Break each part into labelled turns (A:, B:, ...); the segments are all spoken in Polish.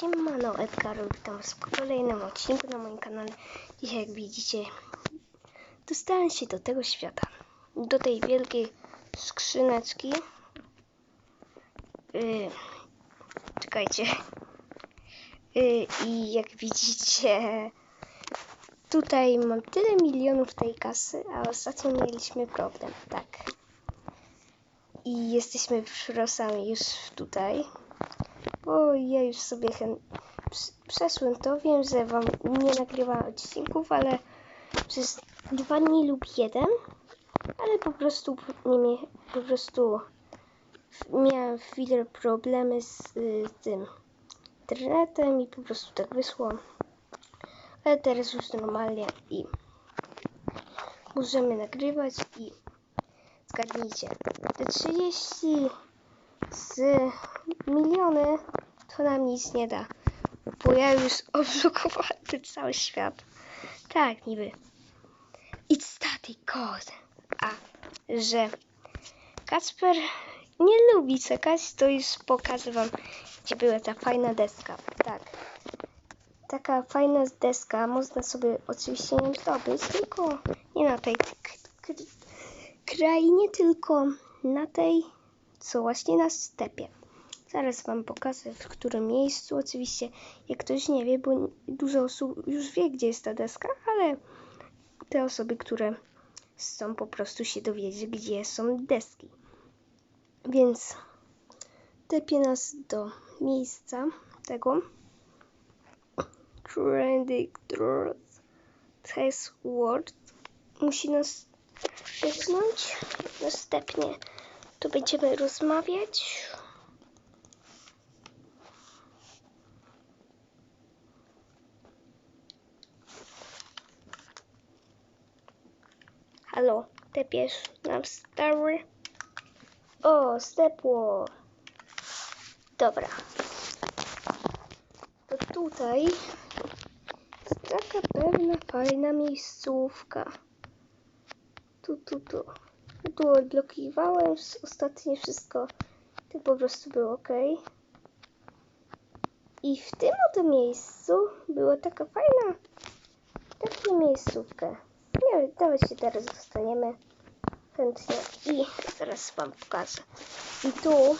A: Siemano, Edgar, witam was w kolejnym odcinku na moim kanale. Dzisiaj, jak widzicie, dostałem się do tego świata. Do tej wielkiej skrzyneczki. Yy, czekajcie. Yy, I jak widzicie, tutaj mam tyle milionów tej kasy, a ostatnio mieliśmy problem. Tak. I jesteśmy przyrosami już tutaj. Bo ja już sobie chę- to. Wiem, że wam nie nagrywam odcinków, ale przez dwa dni lub jeden. Ale po prostu nie po prostu miałem chwilę problemy z y, tym internetem i po prostu tak wyszło. Ale teraz już normalnie i możemy nagrywać i zgadnijcie. Te 30 z miliony to nam nic nie da. Bo ja już odblokowałem ten cały świat. Tak, niby. It's static code. A, że Kasper nie lubi czekać, to już pokażę wam, gdzie była ta fajna deska. Tak. Taka fajna deska, można sobie oczywiście ją zdobyć, tylko nie na tej krainie, tylko na tej, co właśnie na stepie. Zaraz wam pokażę, w którym miejscu. Oczywiście, jak ktoś nie wie, bo dużo osób już wie, gdzie jest ta deska, ale te osoby, które chcą po prostu się dowiedzieć, gdzie są deski. Więc tepię nas do miejsca tego. Trendy Truth Test Word musi nas tepnąć. Następnie to będziemy rozmawiać. Halo, tepiesz nam stary? O, stepło. Dobra. To tutaj jest taka pewna fajna miejscówka. Tu, tu, tu. Tu odblokiwałem ostatnio wszystko. To po prostu było ok. I w tym oto miejscu była taka fajna taka miejscówka. Nie nawet się teraz dostaniemy chętnie i zaraz wam pokażę. I tu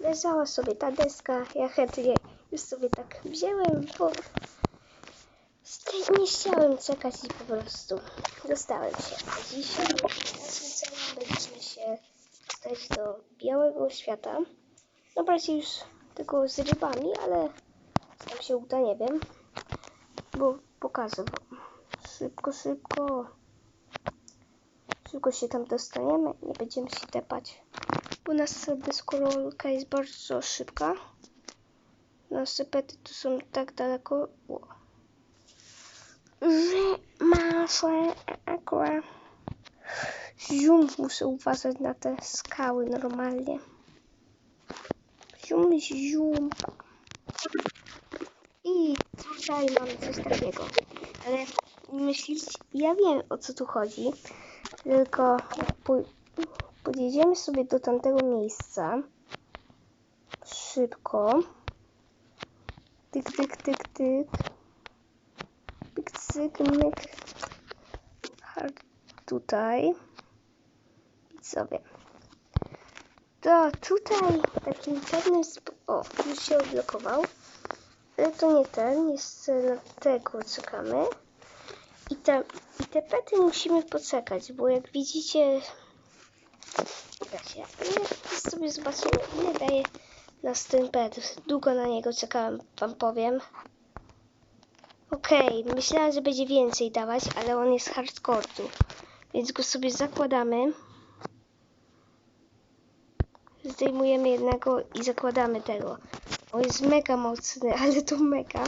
A: leżała sobie ta deska. Ja chętnie już sobie tak wziąłem, bo nie chciałem czekać i po prostu dostałem się. A dzisiaj naszym celem będziemy się dostać do białego świata. No bardziej już tylko z rybami, ale nam się uda, nie wiem. Bo pokażę. Szybko, szybko. Szybko się tam dostaniemy. Nie będziemy się tepać. Bo nasza deskorolka jest bardzo szybka. Nasze pety tu są tak daleko. Że masze aqua. Zium, muszę uważać na te skały normalnie. Zium, zium. I tutaj mamy coś takiego. Ale myślicie, ja wiem o co tu chodzi. Tylko po, podjedziemy sobie do tamtego miejsca. Szybko. Tyk, tyk, tyk, tyk. Pyk, cyk, myk. Tutaj. Sobie. To tutaj takim sp- O, już się odblokował. Ale to nie ten, jest na tego czekamy. I te, I te pety musimy poczekać, bo jak widzicie, ale sobie zobaczymy, ile daje nas ten pet. Długo na niego czekałem, wam powiem. Okej, myślałem, że będzie więcej dawać, ale on jest hardcore, więc go sobie zakładamy. Zdejmujemy jednego i zakładamy tego. On jest mega mocny, ale to mega.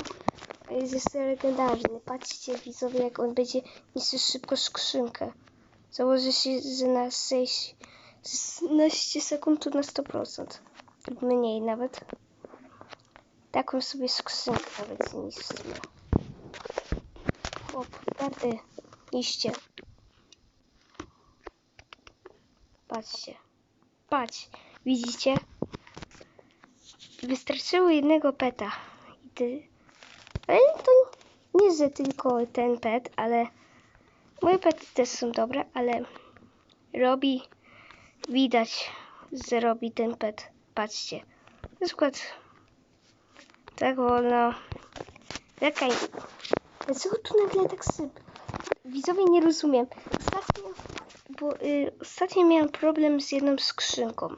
A: Jest legendarny. Patrzcie widzowie, jak on będzie niszczył szybko skrzynkę. Założę się, że na 6, 16 sekund to na 100%. Lub mniej nawet. Taką sobie skrzynkę nawet zniszczymy. Chłop, party, liście. Patrzcie. Patrz, widzicie? wystarczyło jednego peta. I ty... Ale to nie, że tylko ten pet, ale moje pety też są dobre, ale robi, widać, że robi ten pet. Patrzcie, na przykład tak wolno. Czekaj, dlaczego tu nagle tak syp? Widzowie nie rozumiem. Ostatnio, bo y, ostatnio miałem problem z jedną skrzynką.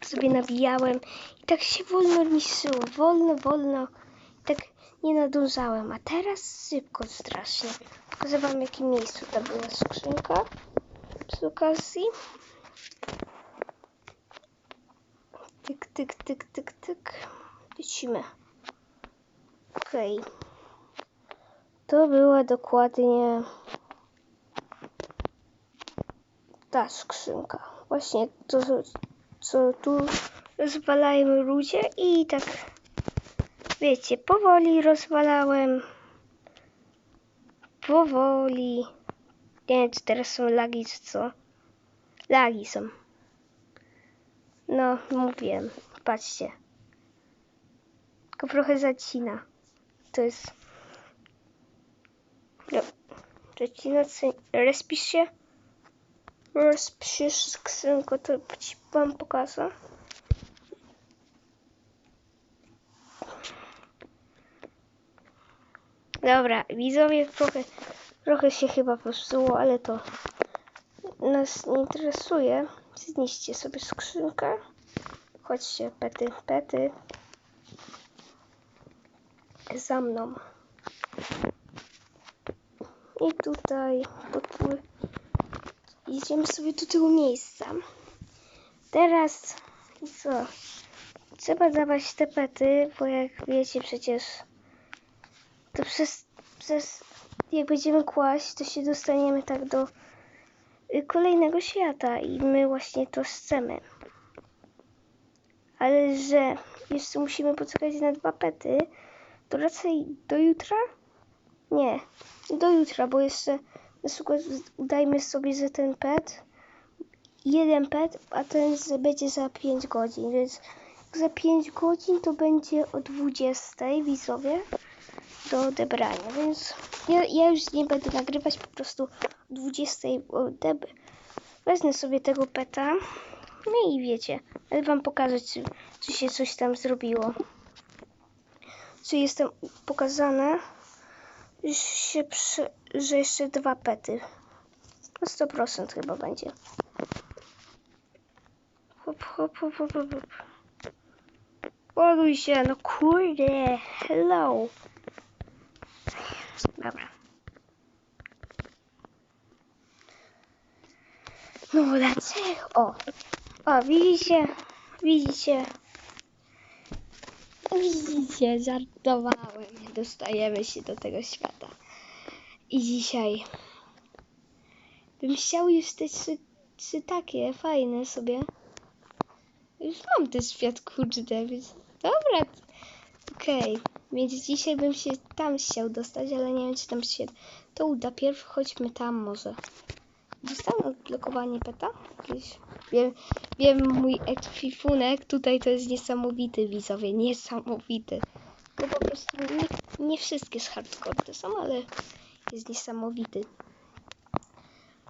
A: Sobie nawijałem i tak się wolno niszczyło. Wolno, wolno. I tak nie nadążałem. A teraz szybko strasznie. Pokażę wam w jakim miejscu ta była skrzynka. Przy okazji. Tyk, tyk, tyk, tyk, tyk. Lecimy. Okej. To była dokładnie ta skrzynka. Właśnie to, co tu rozwalają ludzie i tak wiecie, powoli rozwalałem. Powoli. Nie wiem, czy teraz są lagi, czy co. Lagi są. No, mówiłem. Patrzcie. Tylko trochę zacina. To jest... No. Zacina, respisz się? Rozpisz skrzynko, to ci wam pokażę. Dobra, widzowie trochę, trochę się chyba popsuło, ale to nas nie interesuje. Zniszcie sobie skrzynkę. Chodźcie, pety, pety. Za mną. I tutaj podpły... Idziemy sobie do tego miejsca. Teraz co? Trzeba dawać te pety, bo jak wiecie przecież to przez, przez jak będziemy kłaść, to się dostaniemy tak do y, kolejnego świata i my właśnie to chcemy. Ale że jeszcze musimy poczekać na dwa pety, to raczej do jutra? Nie, do jutra, bo jeszcze na przykład udajmy sobie, że ten pet, jeden pet, a ten będzie za 5 godzin, więc za 5 godzin to będzie o 20 widzowie do odebrania, więc ja, ja już nie będę nagrywać, po prostu o 20 odeb wezmę sobie tego peta, no i wiecie, ale wam pokażę, czy, się coś tam zrobiło. Czy jestem pokazane, że się przy, że jeszcze dwa pety. No 100% chyba będzie. Hop, hop, hop, hop. hop. Ładuj się, no kurde, hello. Dobra. No dlaczego? O, o, widzicie, widzicie. Widzicie, żartowałem. Dostajemy się do tego świata. I dzisiaj bym chciał już te trzy, trzy takie fajne sobie. Już mam ten świat kurde, więc dobra. Okej, więc dzisiaj bym się tam chciał dostać, ale nie wiem czy tam się to uda. Pierw chodźmy tam może. Dostanę odblokowanie peta? Jakieś... Wiem, wiem, mój ekwipunek tutaj to jest niesamowity, widzowie, niesamowity. No po prostu nie, nie wszystkie z hardcore to są, ale jest niesamowity.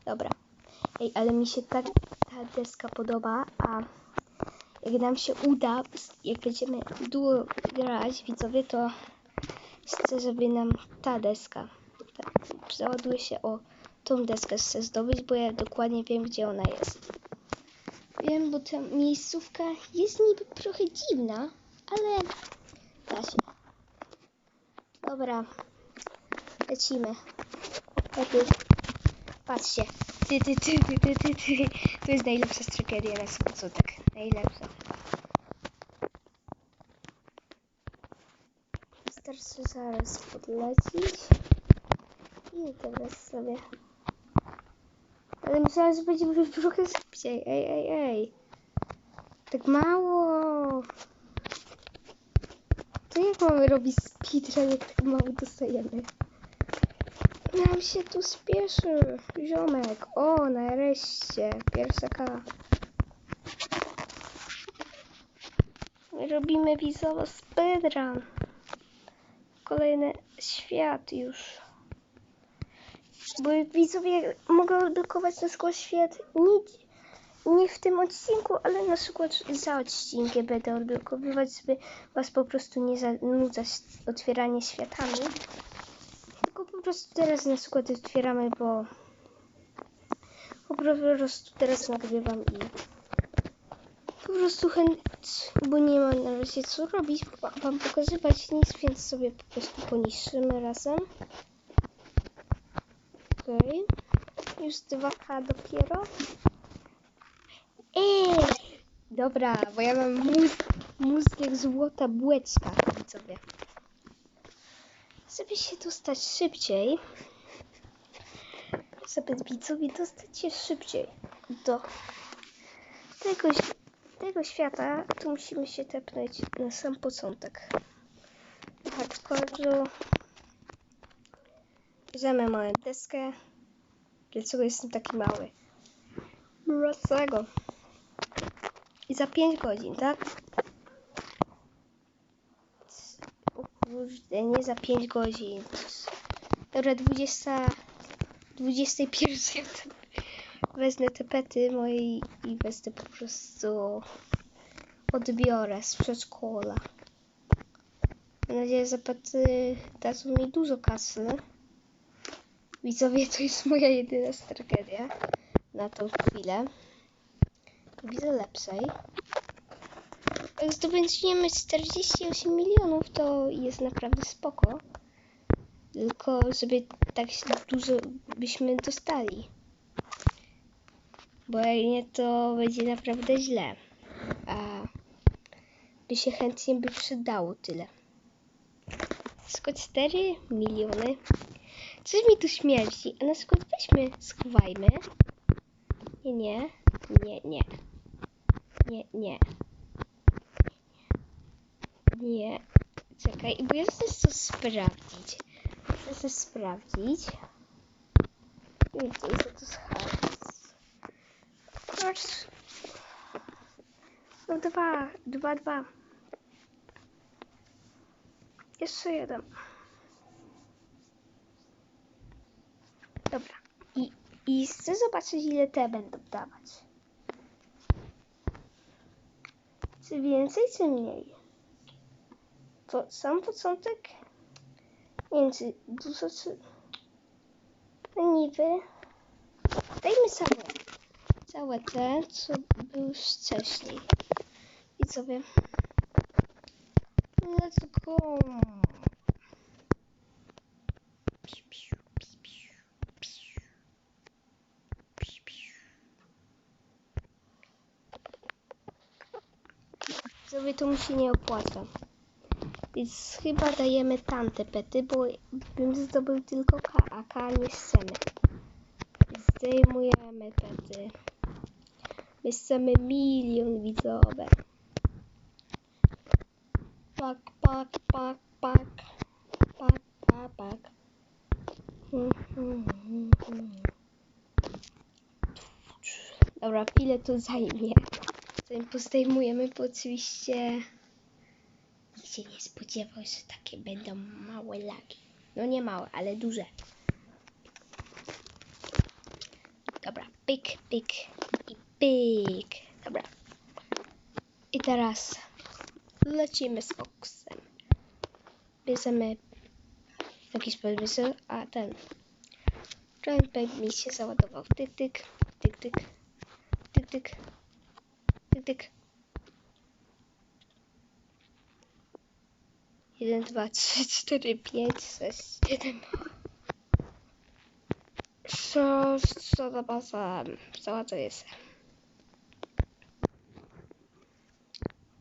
A: Dobra. Ej, ale mi się tak ta deska podoba, a jak nam się uda, jak będziemy duo grać, widzowie, to chcę, żeby nam ta deska tak, załaduje się o tą deskę chcę zdobyć, bo ja dokładnie wiem, gdzie ona jest. Wiem, bo ta miejscówka jest niby trochę dziwna, ale da się. Dobra, lecimy. Lepiej. Patrzcie. Ty, ty, ty, ty, ty, ty, ty. To jest najlepsza strategia na. Najlepsza. Wystarczy zaraz podlecić. I teraz sobie. Ale myślałam, że będzie trochę szybciej. Ej, ej, ej. Tak mało. To jak mamy robić speedrun, jak tak mało dostajemy? Nam się tu spieszy, ziomek. O, nareszcie. Pierwsza K. robimy wizowo speedrun. Kolejny świat już. Bo widzowie mogą odblokować na przykład świat nie, nie w tym odcinku, ale na przykład za odcinkiem będę odblokowywać, żeby was po prostu nie zanudzać otwieranie światami. Po prostu teraz na przykład otwieramy, bo po prostu teraz nagrywam i po prostu chęt, bo nie ma na razie co robić, wam pokazywać nic, więc sobie po prostu poniszczymy razem. Okej. Okay. Już 2K dopiero. Ej! Dobra, bo ja mam mózg, mózg jak złota bułeczka, widzowie. Żeby się dostać szybciej, żeby widzowie dostać się szybciej do tego, tego świata, to musimy się tepnąć na sam początek. Hardcore'u. Bierzemy małą deskę. Dlaczego jestem taki mały? Dlaczego? I za 5 godzin, tak? O kurde, nie za 5 godzin. Dobra, 20... 21 wezmę te pety moje i wezmę po prostu odbiorę z przedszkola. Mam nadzieję, że pety dadzą mi dużo kasy. Widzowie, to jest moja jedyna strategia na tą chwilę. Widzę lepszej. Jak zdobędziemy 48 milionów, to jest naprawdę spoko. Tylko, żeby tak dużo byśmy dostali. Bo jak nie, to będzie naprawdę źle. A by się chętnie by przydało tyle. Tylko 4 miliony. Coś mi tu śmierci. A na przykład weźmy, schowajmy. Nie, nie. Nie, nie. Nie, nie. Nie. Czekaj, bo ja chcę to sprawdzić. Chcę to sprawdzić. To jest to schać. Proszę. No dwa, dwa, dwa. Jeszcze jeden. Dobra. I, I chcę zobaczyć, ile te będą dawać. Czy więcej, czy mniej? To sam początek? Czy dużo, czy... No niby. Dajmy całe. Całe te, co były wcześniej. I sobie. Let's go. Sobie to mu się nie opłaca. Więc chyba dajemy tamte pety, bo bym zdobył tylko K, a K nie chcemy. Zdejmujemy pety. My chcemy milion widzowe. Pak, pak, pak, pak. Pak, pak, pak. Dobra, ile to zajmie? Zanim pozdejmujemy, bo oczywiście się nie spodziewał, że takie będą małe lagi. No nie małe, ale duże. Dobra, pyk, pyk i pyk. Dobra. I teraz lecimy z Foxem. Bierzemy jakiś podwysy, a ten Giant mi się załadował. Tyk, tyk, tyk, tyk, tyk, tyk, tyk, tyk. Jeden, dwa, trzy, cztery, pięć, sześć, siedem. Co, co za baza? Cała to jest.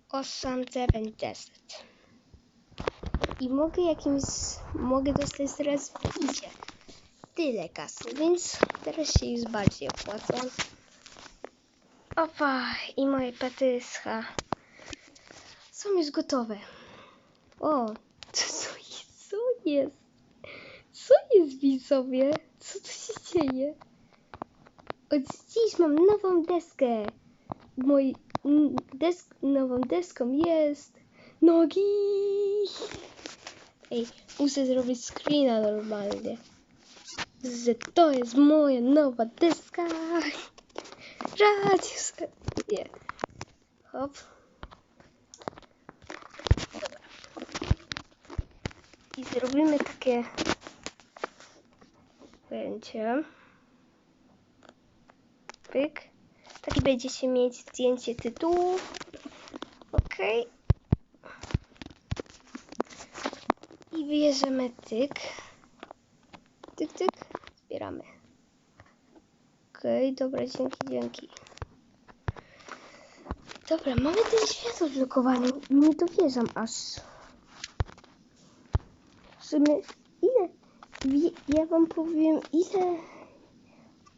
A: 8, 9, 10. I mogę jakimś, mogę dostać zaraz w widzie tyle kasy, więc teraz się już bardziej opłaca. Opa, i moje pety scha są już gotowe. O, co? Co jest? Co jest widzowie? Co tu się dzieje? Od dziś mam nową deskę. Mój desk, nową deską jest Nogi! Ej, muszę zrobić screena normalnie. Że to jest moja nowa deska. Radius. Nie. Hop. I zrobimy takie będzie. Pyk. Taki będziecie mieć zdjęcie tytułu. Ok. I bierzemy tyk. Tyk, tyk. Zbieramy. Okej, dobra, dzięki, dzięki. Dobra, mamy ten świat odblokowany. Nie dowierzam aż. Sumie, ile? Ja wam powiem, ile...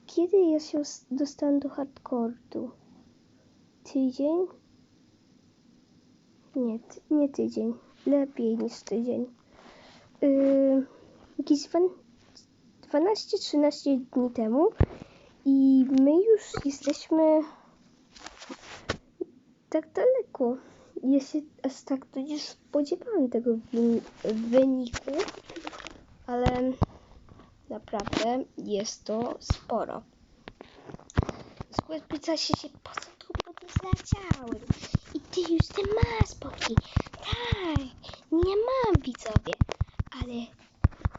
A: Kiedy ja się os- dostanę do hardcordu? Tydzień? Nie, nie tydzień. Lepiej niż tydzień. Yy, jakieś dwan- 12-13 dni temu i my już jesteśmy tak daleko. Ja się aż tak to nie spodziewałam tego wyniku, ale naprawdę jest to sporo. Skład pyta się, się po co tu podleciałem? I ty już te masz poki. Tak, nie mam widzowie, ale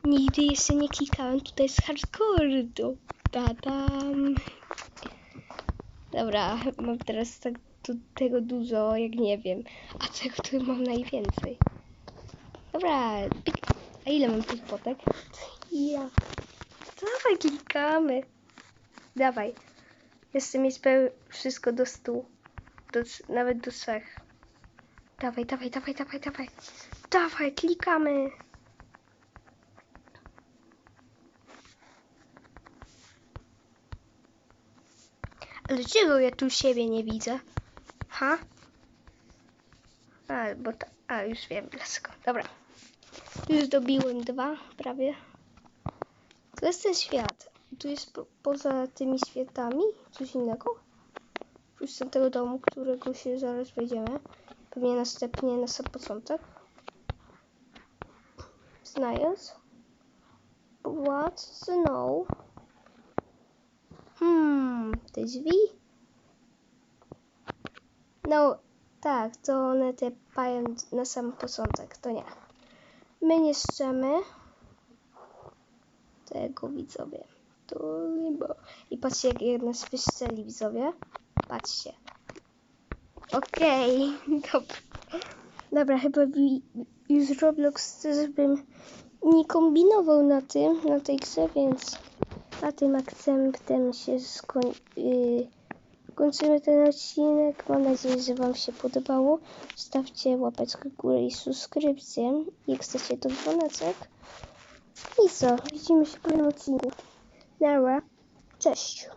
A: nigdy jeszcze nie klikałem tutaj z hardcore'u. Tadam. Dobra, mam teraz tak tu, tego dużo, jak nie wiem. A tego tu mam najwięcej. Dobra. A ile mam tych potek? Ja. Dawaj, klikamy. Dawaj. Chcę mieć wszystko do stu. Do, nawet do trzech. Dawaj, dawaj, dawaj, dawaj, dawaj. Dawaj, klikamy. Ale czego ja tu siebie nie widzę? Ha? A, bo a już wiem dlaczego. Dobra. Już dobiłem dwa prawie. To jest ten świat. Tu jest po, poza tymi światami coś innego. Już do tego domu, którego się zaraz wejdziemy. Pewnie następnie na sam początek. Znając. What to know? Hmm, te drzwi? No, tak, to one te pają na sam początek, to nie. My nie szczemy tego widzowie. To limbo. I patrzcie, jak jedna nas wystrzeli widzowie. Patrzcie. Okej, dobra. Dobra, chyba już Roblox chce, żebym nie kombinował na tym, na tej grze, więc na tym akcentem się skoń... Yy, kończymy ten odcinek. Mam nadzieję, że Wam się podobało. Stawcie łapeczkę w górę i subskrypcję. Jak chcecie, to dzwoneczek. I co? Widzimy się w kolejnym odcinku. Nara. Cześć.